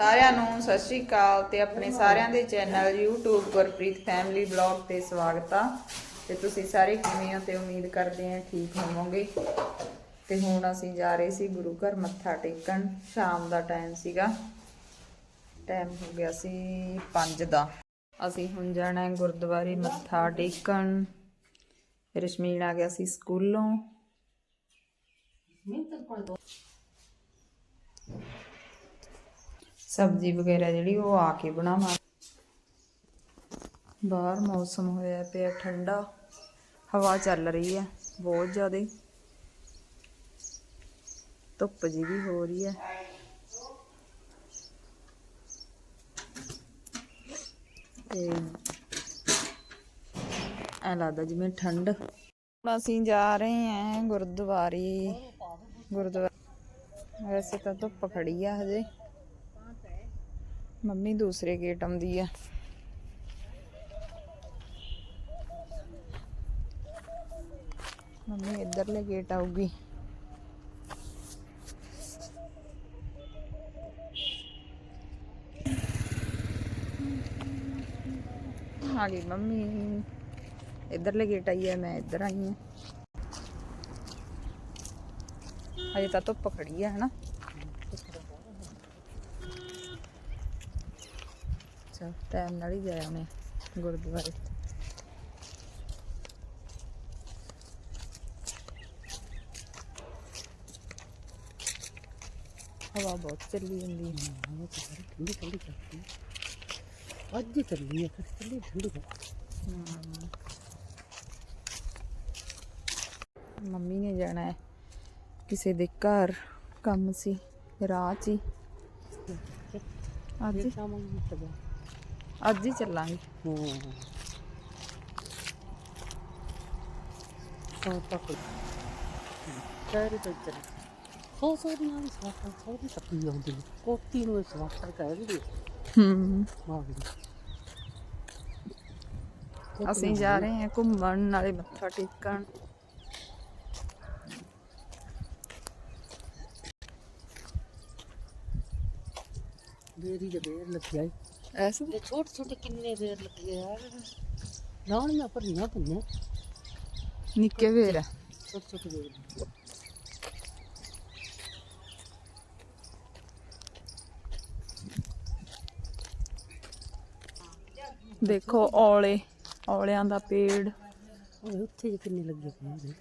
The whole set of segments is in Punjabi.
ਸਾਰਿਆਂ ਨੂੰ ਸਤਿ ਸ਼੍ਰੀ ਅਕਾਲ ਤੇ ਆਪਣੇ ਸਾਰਿਆਂ ਦੇ channel YouTube Gurpreet family blog ਤੇ ਸਵਾਗਤ ਆ। ਤੇ ਤੁਸੀਂ ਸਾਰੇ ਕਿਵੇਂ ਹੋ ਤੇ ਉਮੀਦ ਕਰਦੇ ਹਾਂ ਠੀਕ ਹੋਵੋਗੇ। ਤੇ ਹੁਣ ਅਸੀਂ ਜਾ ਰਹੇ ਸੀ ਗੁਰੂ ਘਰ ਮੱਥਾ ਟੇਕਣ, ਸ਼ਾਮ ਦਾ ਟਾਈਮ ਸੀਗਾ। ਟਾਈਮ ਹੋ ਗਿਆ ਸੀ 5 ਦਾ। ਅਸੀਂ ਹੁਣ ਜਾਣਾ ਹੈ ਗੁਰਦੁਆਰੇ ਮੱਥਾ ਟੇਕਣ। ਰਸ਼ਮੀਨ ਆ ਗਿਆ ਸੀ ਸਕੂਲੋਂ। ਸਬਜ਼ੀ ਵਗੈਰਾ ਜਿਹੜੀ ਉਹ ਆ ਕੇ ਬਣਾਵਾਂ। ਬਾਹਰ ਮੌਸਮ ਹੋਇਆ ਪਿਆ ਠੰਡਾ, ਹਵਾ ਚੱਲ ਰਹੀ ਹੈ ਬਹੁਤ ਜ਼ਿਆਦਾ। ਧੁੱਪ ਜੀ ਵੀ ਹੋ ਰਹੀ ਹੈ। ਤੇ ਐ ਲੱਗਦਾ ਜਿਵੇਂ ਠੰਡ। ਹੁਣ ਅਸੀਂ ਜਾ ਰਹੇ ਹਾਂ ਗੁਰਦੁਆਰੇ। ਗੁਰਦੁਆਰਾ ਵੈਸੇ ਤਾਂ ਧੁੱਪ ਖੜੀ ਆ ਹਜੇ। ਮੰਮੀ ਦੂਸਰੇ ਗੇਟ ਆਉਂਦੀ ਆ ਮੰਮੀ ਇੱਧਰਲੇ ਗੇਟ ਆਊਗੀ ਆ ਗਈ ਮੰਮੀ ਇੱਧਰਲੇ ਗੇਟ ਆਈ ਹੈ ਮੈਂ ਇੱਧਰ ਆਈ ਹਾਂ ਹਜੇ ਤਾਂ ਧੁੱਪ ਖੜੀ ਆ ਹਨਾ ਅੱਛਾ ਟਾਈਮ ਨਾਲ ਹੀ ਜਾਇਆ ਉਹਨੇ ਗੁਰਦੁਆਰੇ। ਹਵਾ ਬਹੁਤ ਚੱਲੀ ਜਾਂਦੀ ਹੈ। ਠੰਡੀ ਠੰਡੀ ਕਰਦੀ ਅੱਜ ਹੀ ਚੱਲੀ ਹੈ ਫਿਰ ਠੰਡੀ ਠੰਡੀ ਮੰਮੀ ਨੇ ਜਾਣਾ ਹੈ। ਕਿਸੇ ਦੇ ਘਰ ਕੰਮ ਸੀ ਰਾਹ 'ਚ ਹੀ। ਅੱਜ ਹੀ- ਸ਼ਾਮ ਨੂੰ ਤਬਾ ਅੱਜ ਹੀ ਚੱਲਾਂਗੇ ਹਾਂ ਸੋ ਤੱਕ ਸਾਰੇ ਤੋਂ ਚੱਲ ਸੋ ਸੋ ਦੀ ਨਾਲ ਸਵਾਟਰ ਸੋ ਦੀ ਤੱਕੀ ਆਉਂਦੀ ਹੈ। ਕੋਟੀ ਨੂੰ ਸਵਾਟਰ ਕਹਿੰਦੇ ਹੂੰ ਮਾਂ ਵੀ ਅਸੀਂ ਜਾ ਰਹੇ ਹਾਂ ਘੁੰਮਣ ਨਾਲੇ ਮੱਥਾ ਟੇਕਣ ਦੇਰੀ ਦੇ ਦੇਰ ਲੱਗਿਆ। ਐਸੇ? ਇਹ ਛੋਟੇ ਛੋਟੇ ਕਿੰਨੇ ਦੇਰ ਲੱਗੇ ਯਾਰ ਨਾਣੀਆਂ ਭਰੀਆਂ ਪਈਆਂ ਨਿੱਕੇ ਵੇਰ ਆ। ਛੋਟੇ ਛੋਟੇ ਦੇਰ ਦੇਖੋ ਔਲੇ ਔਲਿਆਂ ਦਾ ਪੇੜ। ਉਹ ਉੱਥੇ ਜੇ ਕਿੰਨੇ ਲੱਗੇ ਪਏ ਨੇ।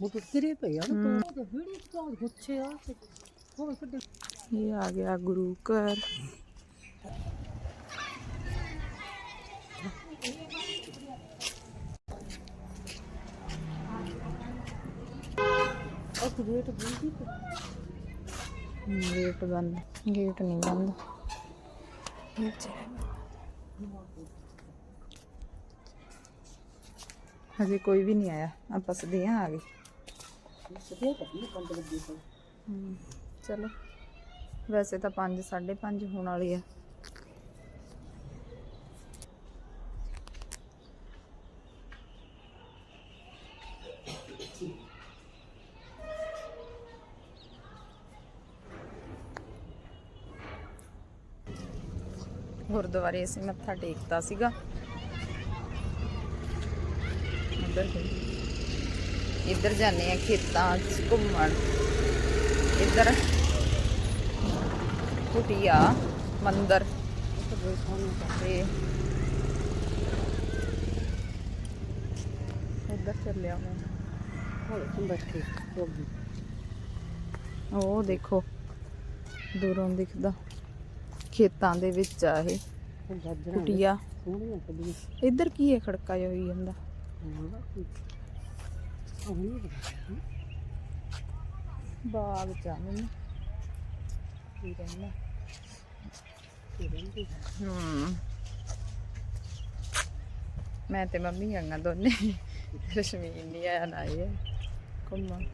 ਉਹ ਤਾਂ ਕਿਰੇ ਪਏ ਆ ਨਾ ਉਹ ਤਾਂ ਵੀੜੀ ਤੋਂ ਗੁੱਛੇ ਆ ਤੇ ਇਹ ਆ ਗਿਆ ਗੁਰੂ ਘਰ। ਗੇਟ ਬੰਦੀ ਗੇਟ ਬੰਦ। ਗੇਟ ਨਹੀਂ ਬੰਦ। ਹਜੇ ਕੋਈ ਵੀ ਨਹੀਂ ਆਇਆ। ਆਪਾਂ ਸਦੇ ਆ ਗਏ। ਕੱਢੀ ਚਲੋ। ਵੈਸੇ ਤਾਂ 5 5:30 ਹੋਣ ਵਾਲੀ ਆ। ਗੁਰਦੁਆਰੇ ਅਸੀਂ ਮੱਥਾ ਟੇਕਤਾ ਸੀਗਾ। ਗਏ। ਇੱਧਰ ਜਾਂਦੇ ਆ ਖੇਤਾਂ 'ਚ ਘੁੰਮਣ। ਇੱਧਰ ਕੁਟਿਆ ਮੰਦਰ। ਤਾਂ ਇੱਧਰ ਚੱਲਿਆ ਮੈਂ। ਉਹ ਦੇਖੋ ਦੂਰੋਂ ਦਿਖਦਾ। ਖੇਤਾਂ ਦੇ ਵਿੱਚ ਆ ਇਹ। ਕੁਟਿਆ। ਇੱਧਰ ਕੀ ਹੈ ਖੜਕਾ ਜਿਹਾ ਹੋਈ ਜਾਂਦਾ? ਬਾਗ ਚ ਆ ਮੈਨੂੰ। ਕੀ ਰਹਿਣਾ ਰਹਿੰਦੀ ਹਮ ਮੈਂ ਤੇ ਮੰਮੀ ਆਂਗਾ ਦੋਨੇ। ਰਸ਼ਮੀਨ ਨਹੀਂ ਆਇਆ ਨਾ ਇਹ। ਘੁੰਮਣ।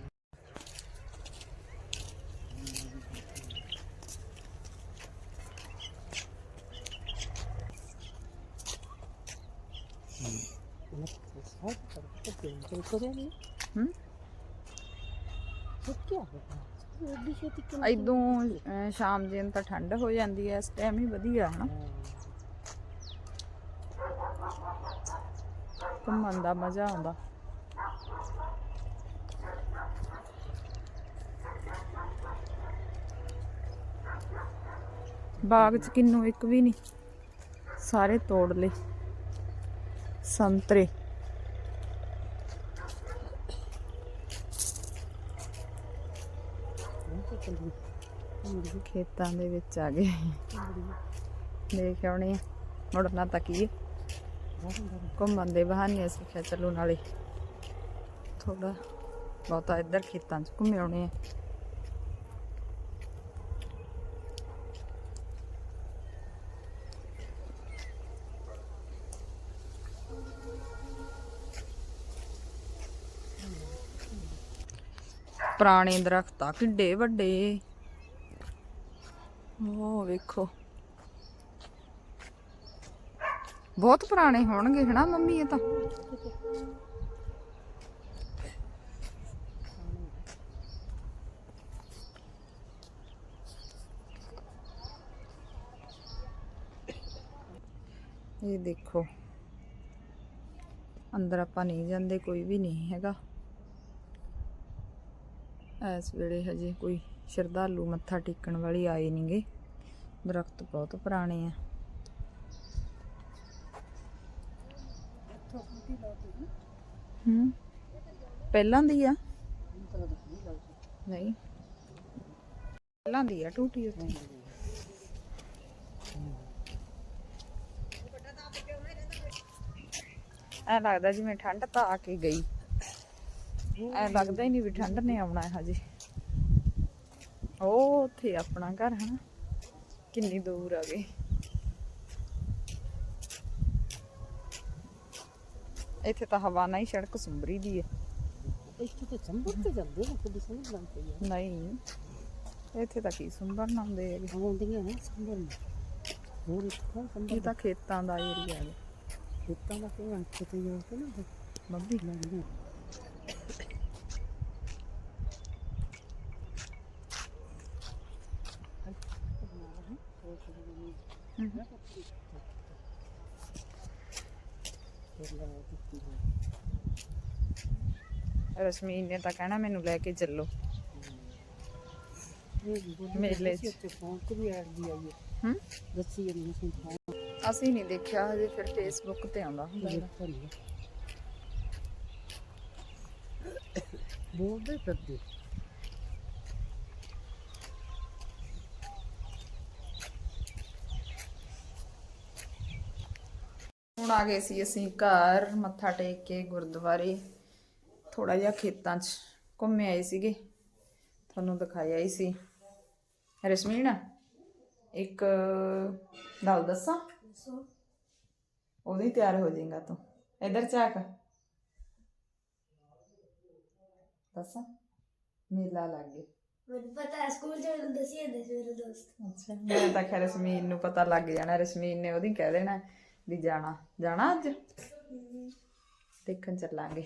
ਇਦੋਂ ਸ਼ਾਮ ਜੇ ਨੂੰ ਤਾਂ ਠੰਡ ਹੋ ਜਾਂਦੀ ਹੈ, ਇਸ ਟਾਈਮ ਹੀ ਵਧੀਆ, ਹਨਾ? ਘੁੰਮਣ ਦਾ ਮਜ਼ਾ ਆਉਂਦਾ। ਬਾਗ 'ਚ ਕਿੰਨੂ ਇੱਕ ਵੀ ਨਹੀਂ ਸਾਰੇ ਤੋੜ ਲਏ। ਸੰਤਰੇ ਹੁਣ ਤਾਂ ਚੱਲੀ ਖੇਤਾਂ ਦੇ ਵਿੱਚ ਆ ਗਏ। ਦੇਖ ਆਉਣੇ ਆ, ਮੁੜਨਾ ਤਾਂ ਕੀ ਘੁੰਮਣ ਦੇ ਬਹਾਨੇ ਅਸੀਂ ਕਿਹਾ ਚਲੋ ਨਾਲੇ ਥੋੜਾ ਬਹੁਤਾ ਇੱਧਰ ਖੇਤਾਂ 'ਚ ਘੁੰਮੇ ਆਉਣੇ ਆ। ਪੁਰਾਣੇ ਦਰਖਤ ਆ ਕਿੱਡੇ ਵੱਡੇ। ਉਹ ਵੇਖੋ। ਬਹੁਤ ਪੁਰਾਣੇ ਹੋਣਗੇ ਹਨਾ ਮੰਮੀ ਇਹ ਤਾਂ? ਇਹ ਦੇਖੋ। ਅੰਦਰ ਆਪਾਂ ਨਹੀਂ ਜਾਂਦੇ, ਕੋਈ ਵੀ ਨਹੀਂ ਹੈਗਾ। ਇਸ ਵੇਲੇ ਹਜੇ ਕੋਈ ਸ਼ਰਧਾਲੂ ਮੱਥਾ ਟੇਕਣ ਵਾਲੀ ਆਏ ਨਹੀਂਗੇ ਦਰਖਤ ਬਹੁਤ ਪੁਰਾਣੇ ਆ। ਹੂੰ, ਪਹਿਲਾਂ ਦੀ ਆ? ਨਹੀਂ। ਪਹਿਲਾਂ ਦੀ ਆ ਟੂਟੀ ਉੱਥੇ। ਐ ਲੱਗਦਾ ਜਿਵੇਂ ਠੰਡ ਤਾਂ ਆ ਕੇ ਗਈ। ਐ ਲੱਗਦਾ ਹੀ ਨਹੀਂ ਵੀ ਠੰਡ ਨੇ ਆਉਣਾ ਹੈ ਹਜੇ ਉਹ ਉੱਥੇ ਆਪਣਾ ਘਰ ਹਨਾ ਕਿੰਨੀ ਦੂਰ ਆ ਗਏ ਇੱਥੇ ਤਾਂ ਹਵਾ ਨਾਲ ਹੀ ਸੜਕ ਸੁੰਬਰੀ ਦੀ ਹੈ ਇੱਥੇ ਤੇ ਸੰਭਰ ਤੇ ਜਾਂਦੇ ਨੇ ਕਿੱਡੀ ਸੋਹਣੀ ਬਣਦੀ ਹੈ ਨਹੀਂ ਇੱਥੇ ਤਾਂ ਕੀ ਸੁੰਬਰਨ ਆਉਂਦੇ ਹੈਗੇ। ਆਉਂਦੀਆਂ ਨੇ ਸੰਭਰ ਨੂੰ। ਹੋਰ ਇੱਥੋਂ ਇਹ ਸੰਭਰ ਤਾਂ ਖੇਤਾਂ ਦਾ ਏਰੀਆ ਹੈ ਖੇਤਾਂ ਦਾ ਕਿਉਂ ਕਿਤੇ ਜਾ ਕੇ ਨਾ। ਮੰਮੀ? ਲੱਗਦੀ ਰਸ਼ਮੀਨ ਨੇ ਤਾਂ ਕਹਿਣਾ, ਮੈਨੂੰ ਲੈ ਕੇ ਚੱਲੋ। ਮੇਲੇ 'ਚ। ਅਸੀਂ ਫੋਨ ਨਹੀਂ ਦੇਖਿਆ, ਹਜੇ ਫਿਰ ਫੇਸਬੁੱਕ ਤੇ ਆਉਂਦਾ ਬੋਲਦੇ ਫਿਰਦੇ। ਹੁਣ ਆ ਗਏ ਸੀ ਅਸੀਂ ਘਰ ਮੱਥਾ ਟੇਕ ਕੇ ਗੁਰਦੁਆਰੇ। ਥੋੜਾ ਜਿਹਾ ਖੇਤਾਂ 'ਚ ਘੁੰਮੇ ਆਏ ਸੀਗੇ। ਤੁਹਾਨੂੰ ਦਿਖਾਇਆ ਹੀ ਸੀ। ਰਸ਼ਮੀਨ ਇੱਕ ਗੱਲ ਦੱਸਾਂ? ਉਹਦੀ ਤਿਆਰ ਹੋ ਜਾਏਗਾ ਤੂੰ। ਇੱਧਰ ਝਾਕ। ਦੱਸਾਂ? ਮੇਲਾ ਲੱਗ ਗਿਆ। ਮੈਨੂੰ ਪਤਾ ਸਕੂਲ ਚ ਦੱਸੀ ਜਾਂਦੇ ਸੀ ਮੇਰੇ ਦੋਸਤ। ਅੱਛਾ ਮੈਂ ਤਾਂ ਖੈਰ ਰਸਮੀਨ ਨੂੰ ਪਤਾ ਲੱਗ ਜਾਣਾ। ਰਸਮੀਨ ਨੇ ਉਹਦੀ ਕਹਿ ਦੇਣਾ। ਵੀ ਜਾਣਾ ਜਾਣਾ ਅੱਜ? ਦੇਖਣ ਚੱਲਾਂਗੇ।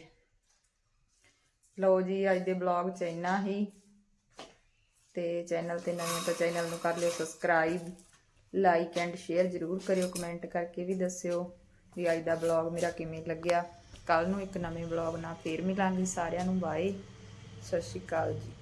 ਲਓ ਜੀ, ਅੱਜ ਦੇ ਬਲੌਗ ਚ ਇੰਨਾ ਹੀ। ਤੇ ਚੈਨਲ ਤੇ ਨਵੇਂ ਤਾਂ ਚੈਨਲ ਨੂੰ ਕਰ ਲਿਓ ਸਬਸਕ੍ਰਾਈਬ ਲਾਈਕ ਐਂਡ ਸ਼ੇਅਰ ਜ਼ਰੂਰ ਕਰਿਓ ਕਮੈਂਟ ਕਰਕੇ ਵੀ ਦੱਸਿਓ ਵੀ ਅੱਜ ਦਾ ਬਲੌਗ ਮੇਰਾ ਕਿਵੇਂ ਲੱਗਿਆ। ਕੱਲ ਨੂੰ ਇੱਕ ਨਵੇਂ ਬਲੌਗ ਨਾਲ ਫੇਰ ਮਿਲਾਂਗੇ ਸਾਰਿਆਂ ਨੂੰ ਬਾਏ ਸਤਿ ਸ਼੍ਰੀ ਅਕਾਲ ਜੀ।